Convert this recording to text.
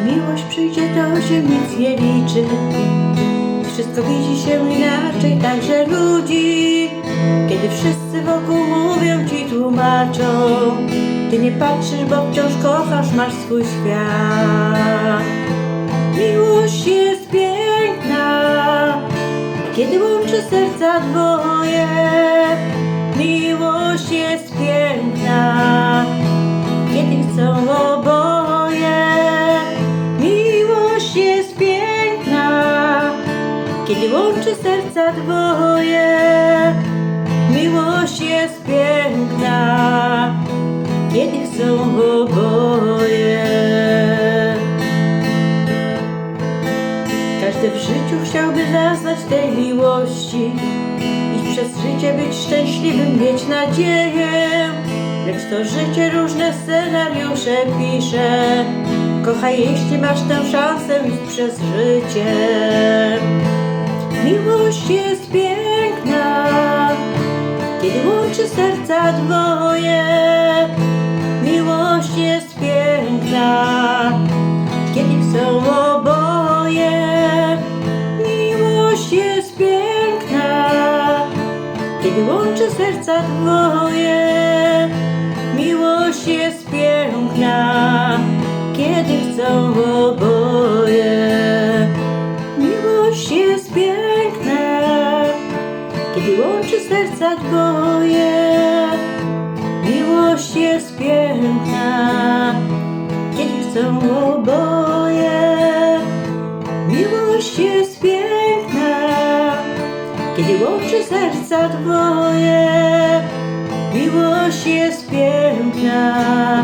Miłość przyjdzie, to się nic nie liczy. Wszystko widzi się inaczej, także ludzi. Kiedy wszyscy wokół mówią ci, tłumaczą, ty nie patrzysz, bo wciąż kochasz, masz swój świat. Miłość jest piękna, kiedy łączy serca dwoje. Miłość jest piękna, kiedy chcą kiedy łączy serca dwoje. Miłość jest piękna, kiedy chcą oboje. Każdy w życiu chciałby zaznać tej miłości i przez życie być szczęśliwym, mieć nadzieję. Lecz to życie różne scenariusze pisze. Kochaj, jeśli masz tę szansę przez życie. Miłość jest piękna, kiedy łączy serca dwoje. Miłość jest piękna, kiedy chcą oboje. Miłość jest piękna, kiedy łączy serca dwoje. Miłość jest piękna, kiedy chcą łączy serca dwoje. Miłość jest piękna, kiedy chcą oboje. Miłość jest piękna, kiedy łączy serca dwoje. Miłość jest piękna,